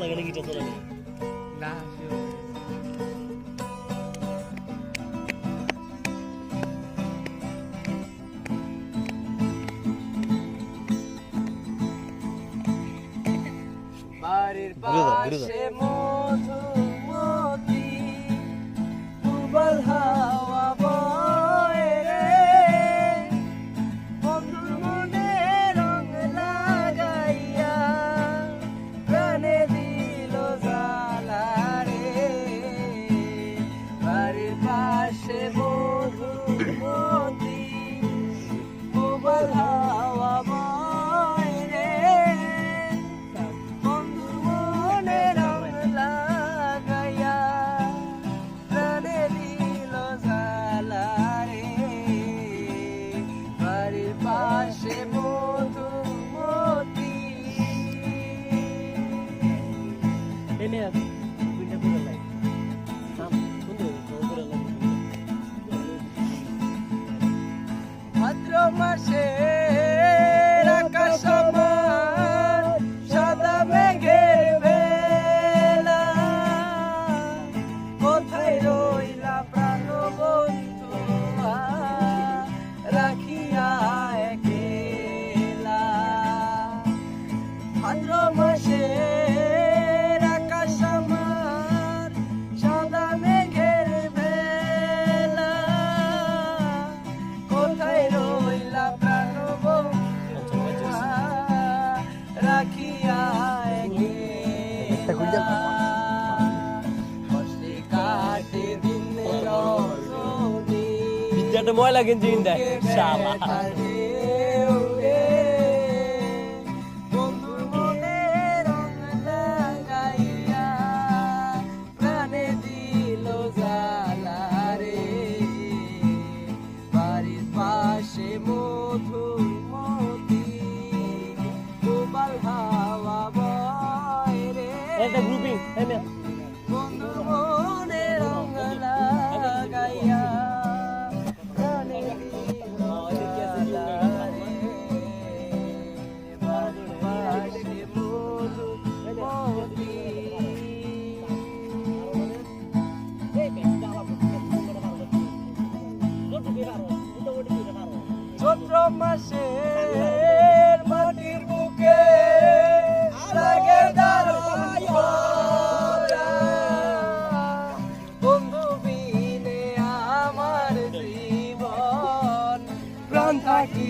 লাগে নাকি যত লাগে না বাড়ির পাশে সে মধুমতি এনে তুইটা করে লাই থাম বন্ধু করে লাই ভাদ্র মাসে मला गंजी शाबा বাংলাদেশের মাটির বুকে লাগে দাঁড়াই বন্ধু বিনে আমার জীবন প্রাণ থাকি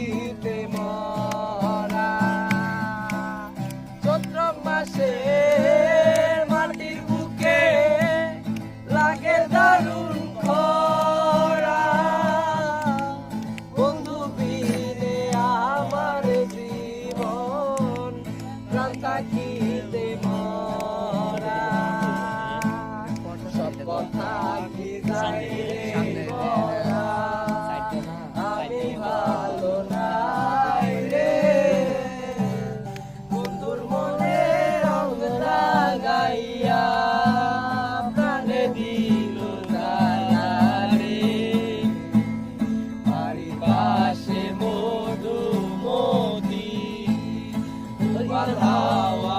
কাটিতে মা Guadalajara.